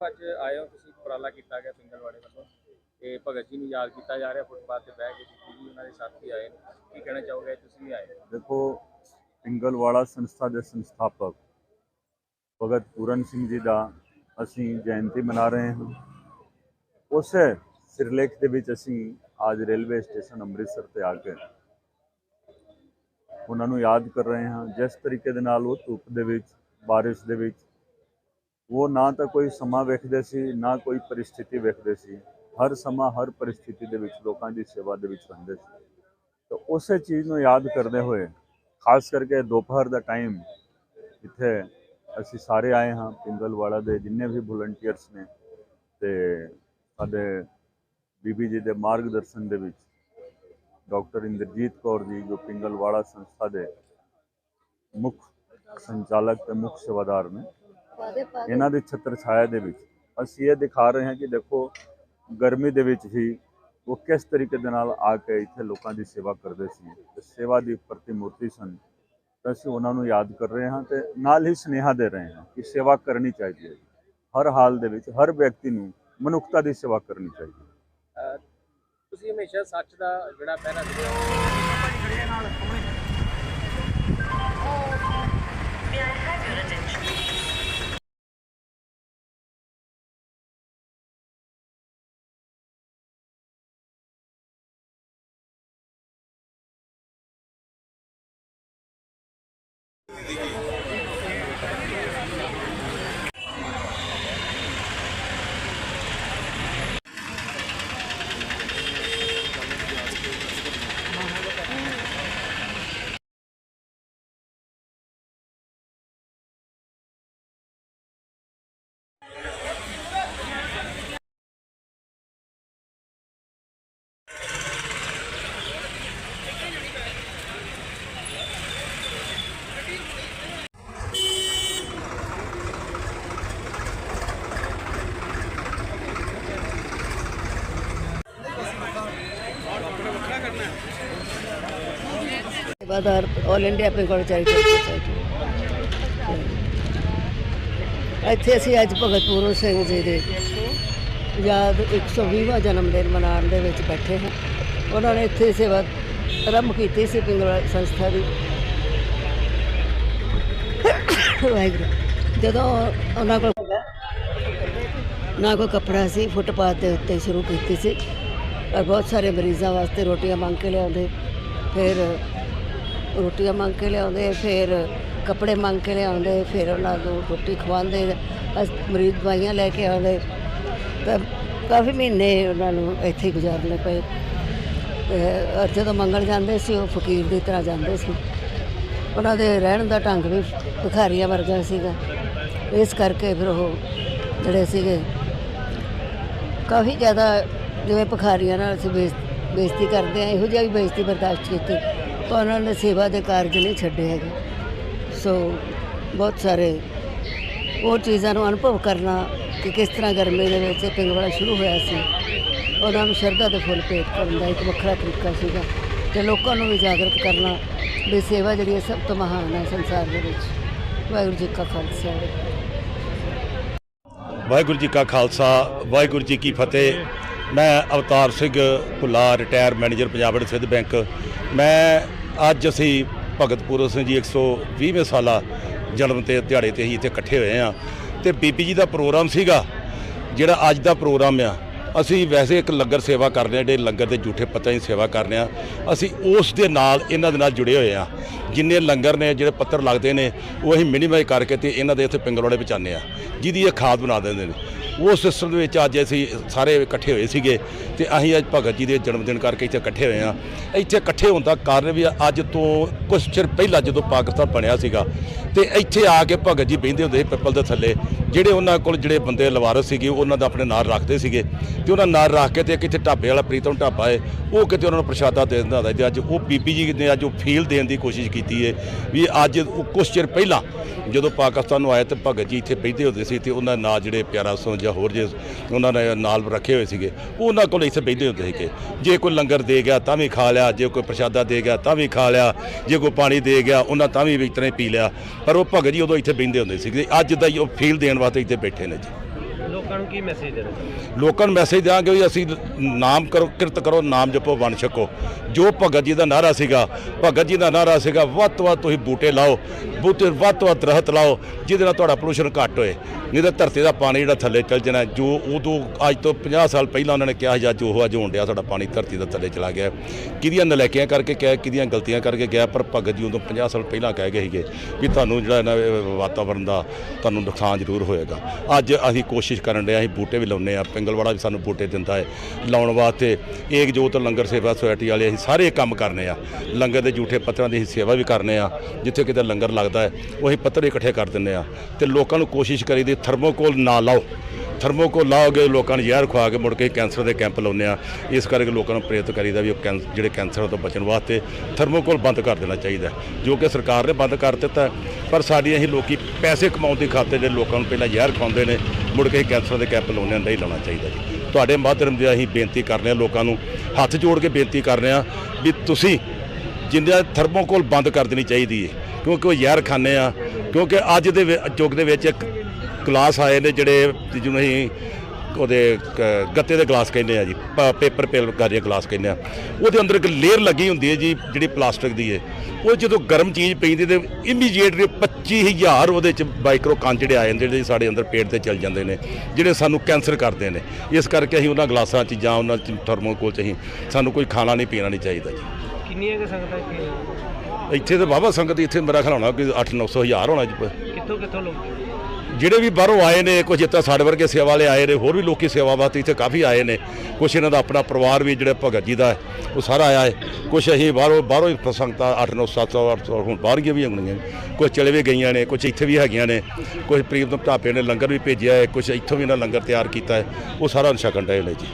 ਅੱਜ ਆਏ ਹੋ ਤੁਸੀਂ, ਉਪਰਾਲਾ ਕੀਤਾ ਗਿਆ ਪਿੰਗਲਵਾੜੇ ਵੱਲੋਂ ਤੇ ਭਗਤ ਜੀ ਨੂੰ ਯਾਦ ਕੀਤਾ ਜਾ ਰਿਹਾ ਫੁੱਟਪਾਥ ਤੇ ਬਹਿ ਕੇ ਜੀ ਉਹਨਾਂ ਦੇ ਸਾਥੀ ਆਏ ਨੇ। ਕੀ ਕਹਿਣਾ ਚਾਹੋਗੇ, ਤੁਸੀਂ ਵੀ ਆਏ ਦੇਖੋ, ਪਿੰਗਲਵਾੜਾ ਸੰਸਥਾ ਦੇ ਸੰਸਥਾਪਕ ਭਗਤ ਪੂਰਨ ਸਿੰਘ ਜੀ ਦਾ ਅਸੀਂ ਜਯੰਤੀ ਮਨਾ ਰਹੇ ਹਾਂ। ਉਸੇ ਸਿਰਲੇਖ ਦੇ ਵਿੱਚ ਅਸੀਂ ਅੱਜ ਰੇਲਵੇ ਸਟੇਸ਼ਨ ਅੰਮ੍ਰਿਤਸਰ ਤੇ ਆ ਕੇ ਉਹਨਾਂ ਨੂੰ ਯਾਦ ਕਰ ਰਹੇ ਹਾਂ। ਜਿਸ ਤਰੀਕੇ ਦੇ ਨਾਲ ਉਹ ਧੁੱਪ ਦੇ ਵਿੱਚ, ਬਾਰਿਸ਼ ਦੇ ਵਿੱਚ ਉਹ ਨਾ ਤਾਂ ਕੋਈ ਸਮਾਂ ਵੇਖਦੇ ਸੀ, ਨਾ ਕੋਈ ਪਰਿਸਥਿਤੀ ਵੇਖਦੇ ਸੀ। ਹਰ ਸਮਾਂ ਹਰ ਪਰਿਸਥਿਤੀ ਦੇ ਵਿੱਚ ਲੋਕਾਂ ਦੀ ਸੇਵਾ ਦੇ ਵਿੱਚ ਰਹਿੰਦੇ ਸੀ। ਤਾਂ ਉਸੇ ਚੀਜ਼ ਨੂੰ ਯਾਦ ਕਰਦੇ ਹੋਏ, ਖਾਸ ਕਰਕੇ ਦੁਪਹਿਰ ਦਾ ਟਾਈਮ, ਇੱਥੇ ਅਸੀਂ ਸਾਰੇ ਆਏ ਹਾਂ, ਪਿੰਗਲਵਾੜਾ ਦੇ ਜਿੰਨੇ ਵੀ ਵੋਲੰਟੀਅਰਸ ਨੇ ਤੇ ਸਾਡੇ ਬੀਬੀ ਜੀ ਦੇ ਮਾਰਗਦਰਸ਼ਨ ਦੇ ਵਿੱਚ, ਡਾਕਟਰ ਇੰਦਰਜੀਤ ਕੌਰ ਜੀ, ਜੋ ਪਿੰਗਲਵਾੜਾ ਸੰਸਥਾ ਦੇ ਮੁੱਖ ਸੰਚਾਲਕ ਤੇ ਮੁੱਖ ਸੇਵਾਦਾਰ ਨੇ ਇਹਨਾਂ ਦੀ ਛਤਰ ਛਾਇਆ ਦੇ ਵਿੱਚ। ਅਸੀਂ ਇਹ ਦਿਖਾ ਰਹੇ ਹਾਂ ਕਿ ਦੇਖੋ ਗਰਮੀ ਦੇ ਵਿੱਚ ਵੀ ਉਹ ਕਿਸ ਤਰੀਕੇ ਦੇ ਨਾਲ ਆ ਕੇ ਇੱਥੇ ਲੋਕਾਂ ਦੀ ਸੇਵਾ ਕਰਦੇ ਸੀ। ਤੇ ਸੇਵਾ ਦੀ ਪ੍ਰਤੀਮੂਰਤੀ ਸਨ। ਤਾਂ ਅਸੀਂ ਉਹਨਾਂ ਨੂੰ ਯਾਦ ਕਰ ਰਹੇ ਹਾਂ ਤੇ ਨਾਲ ਹੀ ਸੁਨੇਹਾ ਦੇ ਰਹੇ ਹਾਂ ਕਿ ਸੇਵਾ ਕਰਨੀ ਚਾਹੀਦੀ ਹੈ। ਹਰ ਹਾਲ ਦੇ ਵਿੱਚ ਹਰ ਵਿਅਕਤੀ ਨੂੰ ਮਨੁੱਖਤਾ ਦੀ ਸੇਵਾ ਕਰਨੀ ਚਾਹੀਦੀ ਹੈ। ਤੁਸੀਂ ਹਮੇਸ਼ਾ ਸੱਚ ਦਾ ਜਿਹੜਾ ਪਹਿਰਾ ਦਿੰਦੇ ਹੋ। देखिए सेवादार all India Pingal charitable society ਇੱਥੇ ਅਸੀਂ ਅੱਜ ਭਗਤ ਪੂਰਨ ਸਿੰਘ ਜੀ ਦੇ ਯਾਦ 120ਵਾਂ ਜਨਮ ਦਿਨ ਮਨਾਉਣ ਦੇ ਵਿੱਚ ਬੈਠੇ ਹਾਂ ਉਹਨਾਂ ਨੇ ਇੱਥੇ ਸੇਵਾ ਆਰੰਭ ਕੀਤੀ ਸੀ ਪਿੰਗਲ ਸੰਸਥਾ ਦੀ ਵਾਹਿਗੁਰੂ ਜਦੋਂ ਉਹਨਾਂ ਕੋਲ ਨਾ ਕੋਈ ਕੱਪੜਾ ਸੀ ਫੁੱਟਪਾਥ ਦੇ ਉੱਤੇ ਸ਼ੁਰੂ ਕੀਤੀ ਸੀ ਔਰ ਬਹੁਤ ਸਾਰੇ ਮਰੀਜ਼ਾਂ ਵਾਸਤੇ ਰੋਟੀਆਂ ਮੰਗ ਕੇ ਲਿਆਉਂਦੇ ਫਿਰ ਰੋਟੀਆਂ ਮੰਗ ਕੇ ਲਿਆਉਂਦੇ, ਫਿਰ ਕੱਪੜੇ ਮੰਗ ਕੇ ਲਿਆਉਂਦੇ, ਫਿਰ ਉਹਨਾਂ ਨੂੰ ਰੋਟੀ ਖਵਾਉਂਦੇ, ਅਸ- ਮਰੀਜ਼ ਦਵਾਈਆਂ ਲੈ ਕੇ ਆਉਂਦੇ। ਤਾਂ ਕਾਫੀ ਮਹੀਨੇ ਉਹਨਾਂ ਨੂੰ ਇੱਥੇ ਹੀ ਗੁਜ਼ਾਰਨੇ ਪਏ। ਤੇ ਔਰ ਜਦੋਂ ਮੰਗਣ ਜਾਂਦੇ ਸੀ, ਉਹ ਫਕੀਰ ਦੀ ਤਰ੍ਹਾਂ ਜਾਂਦੇ ਸੀ। ਉਹਨਾਂ ਦੇ ਰਹਿਣ ਦਾ ਢੰਗ ਵੀ ਭਿਖਾਰੀਆਂ ਵਰਗਾ ਸੀਗਾ। ਇਸ ਕਰਕੇ ਫਿਰ ਉਹ ਜਿਹੜੇ ਸੀਗੇ, ਕਾਫੀ ਜ਼ਿਆਦਾ ਜਿਵੇਂ ਭਿਖਾਰੀਆਂ ਨਾਲ ਅਸੀਂ ਬੇਇੱਜ਼- ਬੇਇੱਜ਼ਤੀ ਕਰਦੇ ਆ ਇਹੋ ਜਿਹਾ ਵੀ ਬੇਇੱਜ਼ਤੀ ਬਰਦਾਸ਼ਤ ਕੀਤੀ। ਉਹਨਾਂ ਨੇ ਸੇਵਾ ਦੇ ਕਾਰਜ ਨਹੀਂ ਛੱਡੇ ਹੈਗੇ। ਸੋ ਬਹੁਤ ਸਾਰੇ ਉਹ ਚੀਜ਼ਾਂ ਨੂੰ ਅਨੁਭਵ ਕਰਨਾ ਕਿ ਕਿਸ ਤਰ੍ਹਾਂ ਗਰਮੀ ਦੇ ਵਿੱਚ ਇਹ ਪਿੰਗਵਾੜਾ ਸ਼ੁਰੂ ਹੋਇਆ ਸੀ। ਉਹਨਾਂ ਨੂੰ ਸ਼ਰਧਾ ਦੇ ਫੁੱਲ ਭੇਟ ਕਰਨ ਦਾ ਇੱਕ ਵੱਖਰਾ ਤਰੀਕਾ ਸੀਗਾ ਤੇ ਲੋਕਾਂ ਨੂੰ ਵੀ ਜਾਗਰਤ ਕਰਨਾ ਵੀ ਸੇਵਾ ਜਿਹੜੀ ਹੈ ਸਭ ਤੋਂ ਮਹਾਨ ਹੈ ਸੰਸਾਰ ਦੇ ਵਿੱਚ। ਵਾਹਿਗੁਰੂ ਜੀ ਕਾ ਖਾਲਸਾ। ਵਾਹਿਗੁਰੂ ਜੀ ਕਾ ਖਾਲਸਾ, ਵਾਹਿਗੁਰੂ ਜੀ ਕੀ ਫਤਿਹ। ਮੈਂ Avtar Singh Bhulla retire manager Punjab Sind bank ਮੈਂ ਅੱਜ ਅਸੀਂ ਭਗਤ ਪੂਰਨ ਸਿੰਘ ਜੀ 120ਵੇਂ ਸਾਲਾ ਜਨਮ ਤੇ ਦਿਹਾੜੇ ਤੇ ਅਸੀਂ ਇੱਥੇ ਇਕੱਠੇ ਹੋਏ ਆ ਤੇ ਬੀਬੀ ਜੀ ਦਾ ਪ੍ਰੋਗਰਾਮ ਸੀਗਾ, ਜਿਹੜਾ ਅੱਜ ਦਾ ਪ੍ਰੋਗਰਾਮ ਆ। ਅਸੀਂ ਵੈਸੇ ਇੱਕ ਲੰਗਰ ਸੇਵਾ ਕਰਦੇ ਹਾਂ, ਜਿਹੜੇ ਲੰਗਰ ਦੇ ਝੂਠੇ ਪੱਤਿਆਂ ਦੀ ਸੇਵਾ ਕਰਦੇ ਆ ਅਸੀਂ ਉਸ ਦੇ ਨਾਲ, ਇਹਨਾਂ ਦੇ ਨਾਲ ਜੁੜੇ ਹੋਏ ਆ ਜਿੰਨੇ ਲੰਗਰ ਨੇ, ਜਿਹੜੇ ਪੱਤਰ ਲੱਗਦੇ ਨੇ, ਉਹ ਅਸੀਂ ਮਿਨੀਮਾਈਜ਼ ਕਰਕੇ ਤੇ ਇਹਨਾਂ ਦੇ ਇੱਥੇ ਪਿੰਗਲਵਾੜੇ ਪਹੁੰਚਾਉਂਦੇ ਆ ਜਿਹਦੀ ਇਹ ਖਾਦ ਬਣਾ ਦਿੰਦੇ ਨੇ। ਉਹ ਸਿਸਟਮ ਦੇ ਵਿੱਚ ਅੱਜ ਅਸੀਂ ਸਾਰੇ ਇਕੱਠੇ ਹੋਏ ਸੀਗੇ ਤੇ ਅਸੀਂ ਅੱਜ ਭਗਤ ਜੀ ਦੇ ਜਨਮ ਦਿਨ ਕਰਕੇ ਇੱਥੇ ਇਕੱਠੇ ਹੋਏ ਆ ਇੱਥੇ ਇਕੱਠੇ ਹੋਣ ਦਾ ਕਾਰਨ ਵੀ ਅੱਜ ਤੋਂ ਕੁਝ ਚਿਰ ਪਹਿਲਾਂ ਜਦੋਂ ਪਾਕਿਸਤਾਨ ਬਣਿਆ ਸੀਗਾ ਤੇ ਇੱਥੇ ਆ ਕੇ ਭਗਤ ਜੀ ਬਹਿੰਦੇ ਹੁੰਦੇ ਸੀ ਪਿੱਪਲ ਦੇ ਥੱਲੇ। ਜਿਹੜੇ ਉਹਨਾਂ ਕੋਲ ਜਿਹੜੇ ਬੰਦੇ ਲਵਾਰਸ ਸੀਗੇ ਉਹਨਾਂ ਦਾ ਆਪਣੇ ਨਾਲ ਰੱਖਦੇ ਸੀਗੇ। ਤੇ ਉਹਨਾਂ ਨਾਲ ਰੱਖ ਕੇ ਤੇ ਕਿਤੇ ਢਾਬੇ ਵਾਲਾ ਪ੍ਰੀਤਮ ਢਾਬਾ ਹੈ ਉਹ ਕਿਤੇ ਉਹਨਾਂ ਨੂੰ ਪ੍ਰਸ਼ਾਦਾ ਦੇ ਦਿੰਦਾ ਹੁੰਦਾ ਸੀ। ਤੇ ਅੱਜ ਉਹ ਬੀਬੀ ਜੀ ਨੇ ਅੱਜ ਉਹ ਫੀਲ ਦੇਣ ਦੀ ਕੋਸ਼ਿਸ਼ ਕੀਤੀ ਹੈ ਵੀ ਅੱਜ ਉਹ ਕੁਝ ਚਿਰ ਪਹਿਲਾਂ ਜਦੋਂ ਪਾਕਿਸਤਾਨ ਨੂੰ ਆਏ ਤੇ ਭਗਤ ਜੀ ਇੱਥੇ ਬੈਠਦੇ ਹੁੰਦੇ ਸੀ ਤੇ ਉਹਨਾਂ ਨਾਲ ਜਿਹੜੇ ਪਿਆਰਾ ਸੋ ਜਾਂ ਹੋਰ ਜੇ ਉਹਨਾਂ ਨੇ ਨਾਲ ਰੱਖੇ ਹੋਏ ਸੀਗੇ, ਉਹ ਉਹਨਾਂ ਕੋਲ ਇੱਥੇ ਬੈਠਦੇ ਹੁੰਦੇ ਸੀਗੇ। ਜੇ ਕੋਈ ਲੰਗਰ ਦੇ ਗਿਆ ਤਾਂ ਵੀ ਖਾ ਲਿਆ, ਜੇ ਕੋਈ ਪ੍ਰਸ਼ਾਦਾ ਦੇ ਗਿਆ ਤਾਂ ਵੀ ਖਾ ਲਿਆ, ਜੇ ਕੋਈ ਪਾਣੀ ਦੇ ਗਿਆ ਉਹਨਾਂ ਤਾਂ ਵੀ ਇਸ ਪੀ ਲਿਆ। ਪਰ ਉਹ ਭਗਤ ਜੀ ਉਦੋਂ ਇੱਥੇ ਬੈਠਦੇ ਹੁੰਦੇ ਸੀਗੇ, ਅੱਜ ਦਾ ਹੀ ਉਹ ਫੀਲ ਦੇਣ ਵਾਸਤੇ ਇੱਥੇ ਬੈਠੇ ਨੇ ਜੀ। ਲੋਕਾਂ ਨੂੰ ਕੀ ਮੈਸੇਜ ਦੇਣਾ ਚਾਹੁੰਦੇ ਲੋਕਾਂ ਨੂੰ ਮੈਸੇਜ ਦਿਆਂਗੇ ਵੀ ਅਸੀਂ ਨਾਮ ਕਰੋ, ਕਿਰਤ ਕਰੋ, ਨਾਮ ਜਪੋ, ਵੰਡ ਛਕੋ। ਜੋ ਭਗਤ ਜੀ ਦਾ ਨਾਰਾ ਸੀਗਾ, ਭਗਤ ਜੀ ਦਾ ਨਾਰਾ ਸੀਗਾ, ਵੱਧ ਤੋਂ ਵੱਧ ਤੁਸੀਂ ਬੂਟੇ ਲਾਓ, ਬੂਟੇ ਵੱਧ ਤੋਂ ਵੱਧ ਦਰਖਤ ਲਾਓ, ਜਿਹਦੇ ਨਾਲ ਤੁਹਾਡਾ ਪੋਲੂਸ਼ਨ ਘੱਟ ਹੋਏ। ਨਹੀਂ ਤਾਂ ਧਰਤੀ ਦਾ ਪਾਣੀ ਜਿਹੜਾ ਥੱਲੇ ਚਲ ਜਾਣਾ, ਜੋ ਉਦੋਂ ਅੱਜ ਤੋਂ 50 ਸਾਲ ਪਹਿਲਾਂ ਉਹਨਾਂ ਨੇ ਕਿਹਾ ਸੀ, ਅੱਜ ਉਹ ਅੱਜ ਹੋਣ ਡਿਆ ਸਾਡਾ ਪਾਣੀ ਧਰਤੀ ਦਾ ਥੱਲੇ ਚਲਾ ਗਿਆ। ਕਿਹਦੀਆਂ ਨਲਾਇਕੀਆਂ ਕਰਕੇ ਕਿਹਾ, ਕਿਹਦੀਆਂ ਗਲਤੀਆਂ ਕਰਕੇ ਗਿਆ, ਪਰ ਭਗਤ ਜੀ ਉਦੋਂ 50 ਸਾਲ ਪਹਿਲਾਂ ਕਹਿ ਗਏ ਸੀਗੇ ਵੀ ਤੁਹਾਨੂੰ ਜਿਹੜਾ ਨਾ ਇਹ ਦਾ ਤੁਹਾਨੂੰ ਨੁਕਸਾਨ ਜ਼ਰੂਰ ਹੋਏਗਾ। ਅੱਜ ਅਸੀਂ ਕੋਸ਼ਿਸ਼ ਕਰਨ ਡਏ ਹਾਂ ਅਸੀਂ ਬੂਟੇ ਵੀ ਲਾਉਂਦੇ ਆ ਪਿੰਗਲਵਾੜਾ ਵੀ ਸਾਨੂੰ ਬੂਟੇ ਦਿੰਦਾ ਹੈ। ਲਾਉਣ ਵਾਸਤੇ ਏਕ ਜੋਤ ਲੰਗਰ ਸੇਵਾ ਸੁਸਾਇਟੀ ਵਾਲੇ ਅਸੀਂ ਸਾਰੇ ਕੰਮ ਕਰਨੇ ਆ। ਲੰਗਰ ਦੇ ਝੂਠੇ ਪੱਤਰਾਂ ਦੀ ਅਸੀਂ ਸੇਵਾ ਵੀ ਕਰਨੇ ਆ। ਜਿੱਥੇ ਕਿਤੇ ਲੰਗਰ ਲੱਗਦਾ ਹੈ, ਉਹ ਅਸੀਂ ਪੱਤਰ ਇਕੱਠੇ ਕਰ ਦਿੰਦੇ ਆ। ਤੇ ਲੋਕਾਂ ਨੂੰ ਕੋਸ਼ਿਸ਼ ਕਰੀਦੀ, ਥਰਮੋਕੋਲ ਨਾ ਲਾਓ। ਥਰਮੋਕੋਲ ਲਾਓਗੇ, ਲੋਕਾਂ ਨੂੰ ਜ਼ਹਿਰ ਖਵਾ ਕੇ ਮੁੜ ਕੇ ਕੈਂਸਰ ਦੇ ਕੈਂਪ ਲਾਉਂਦੇ ਆ। ਇਸ ਕਰਕੇ ਲੋਕਾਂ ਨੂੰ ਪ੍ਰੇਰਿਤ ਕਰੀਦਾ ਵੀ ਉਹ ਕੈਂ- ਜਿਹੜੇ ਕੈਂਸਰ ਤੋਂ ਬਚਣ ਵਾਸਤੇ ਥਰਮੋਕੋਲ ਬੰਦ ਕਰ ਦੇਣਾ ਚਾਹੀਦਾ ਜੋ ਕਿ ਸਰਕਾਰ ਨੇ ਬੰਦ ਕਰ ਦਿੱਤਾ ਪਰ ਸਾਡੀ ਅਸੀਂ ਲੋਕੀ ਪੈਸੇ ਕਮਾਉਣ ਦੀ ਖਾਤਰ ਜਿਹੜੇ ਲੋਕਾਂ ਨੂੰ ਪਹਿਲਾਂ ਜ਼ਹਿਰ ਖਵਾਉਂਦੇ ਨੇ, ਮੁੜ ਕੇ ਕੈਂਸਰ ਦੇ ਕੈਂਪ ਲਾਉਂਦੇ ਆ, ਨਹੀਂ ਲਾਉਣਾ ਚਾਹੀਦਾ ਜੀ। ਤੁਹਾਡੇ ਮਾਧਿਅਮ ਦੇ ਅਸੀਂ ਬੇਨਤੀ ਕਰ ਰਹੇ ਆ ਲੋਕਾਂ ਨੂੰ ਹੱਥ ਜੋੜ ਕੇ ਬੇਨਤੀ ਕਰ ਰਹੇ ਆ ਵੀ ਤੁਸੀਂ ਜਿੰਦਿਆਂ ਥਰਮੋਕੋਲ ਬੰਦ ਕਰ ਦੇਣੀ ਚਾਹੀਦੀ ਹੈ, ਕਿਉਂਕਿ ਉਹ ਜ਼ਹਿਰ ਖਾਂਦੇ ਆ, ਕਿਉਂਕਿ ਅੱਜ ਦੇ ਵਿ- ਯੁੱਗ ਦੇ ਵਿੱਚ ਇੱਕ ਗਲਾਸ ਆਏ ਨੇ ਜਿਹੜੇ ਜਿਹਨੂੰ ਅਸੀਂ ਉਹਦੇ ਕ- ਗੱਤੇ ਦੇ ਗਲਾਸ ਕਹਿੰਦੇ ਆ ਜੀ ਪੇਪਰ ਪੇਲ ਗਾਰੀਆ ਗਲਾਸ ਕਹਿੰਦੇ ਆ। ਉਹਦੇ ਅੰਦਰ ਇੱਕ ਲੇਅਰ ਲੱਗੀ ਹੁੰਦੀ ਹੈ ਜੀ ਜਿਹੜੀ ਪਲਾਸਟਿਕ ਦੀ ਹੈ। ਉਹ ਜਦੋਂ ਗਰਮ ਚੀਜ਼ ਪੈਂਦੀ ਤੇ ਇਮੀਡੀਏਟਲੀ 25000 ਉਹਦੇ ਚ ਮਾਈਕਰੋ ਕਣ ਜਿਹੜੇ ਆ ਜਾਂਦੇ ਜਿਹੜੇ ਸਾਡੇ ਅੰਦਰ ਪੇਟ ਤੇ ਚੱਲ ਜਾਂਦੇ ਨੇ ਜਿਹੜੇ ਸਾਨੂੰ ਕੈਂਸਰ ਕਰਦੇ ਨੇ। ਇਸ ਕਰਕੇ ਅਸੀਂ ਉਹਨਾਂ ਗਲਾਸਾਂ 'ਚ ਜਾਂ ਉਹਨਾਂ 'ਚ ਥਰਮੋਕੋਲ 'ਚ ਅਸੀਂ ਸਾਨੂੰ ਕੋਈ ਖਾਣਾ ਨਹੀਂ ਪੀਣਾ ਨਹੀਂ ਚਾਹੀਦਾ ਜੀ। ਕਿੰਨੀਆਂ ਕੁ ਸੰਗਤਾਂ ਇੱਥੇ? ਇੱਥੇ ਤਾਂ ਵਾਹਵਾ ਸੰਗਤ ਇੱਥੇ ਮੇਰਾ ਖਿਆਲ ਹੋਣਾ ਕੋਈ 8-900 ਹਜ਼ਾਰ ਹੋਣਾ ਜੀ। ਕਿੱਥੋਂ ਕਿੱਥੋਂ ਲੋਕ? ਜਿਹੜੇ ਵੀ ਬਾਹਰੋਂ ਆਏ ਨੇ ਕੁਝ ਇੱਥੇ ਸਾਡੇ ਵਰਗੇ ਸੇਵਾ ਵਾਲੇ ਆਏ ਨੇ, ਹੋਰ ਵੀ ਲੋਕੀ ਸੇਵਾ ਵਾਸਤੇ ਇੱਥੇ ਕਾਫੀ ਆਏ ਨੇ। ਕੁਝ ਇਹਨਾਂ ਦਾ ਆਪਣਾ ਪਰਿਵਾਰ ਵੀ, ਜਿਹੜਾ ਭਗਤ ਜੀ ਦਾ ਉਹ ਸਾਰਾ ਆਇਆ ਹੈ। ਕੁਝ ਅਸੀਂ ਬਾਹਰੋਂ ਬਾਹਰੋਂ ਹੀ ਸੰਗਤਾਂ 8 9 700 800 ਹੁਣ ਬਾਹਰ ਬਾਹਰੀਆਂ ਵੀ ਹੋਣਗੀਆਂ ਕੁਝ ਚਲੇ ਵੀ ਗਈਆਂ ਨੇ ਕੁਝ ਇੱਥੇ ਵੀ ਹੈਗੀਆਂ ਨੇ। ਕੁਝ ਪ੍ਰੀਤਮ ਢਾਬੇ ਨੇ ਲੰਗਰ ਵੀ ਭੇਜਿਆ ਹੈ ਕੁਝ ਇੱਥੋਂ ਵੀ ਇਹਨਾਂ ਲੰਗਰ ਤਿਆਰ ਕੀਤਾ ਹੈ। ਉਹ ਸਾਰਾ ਛਕਣ ਡਏ ਨੇ ਜੀ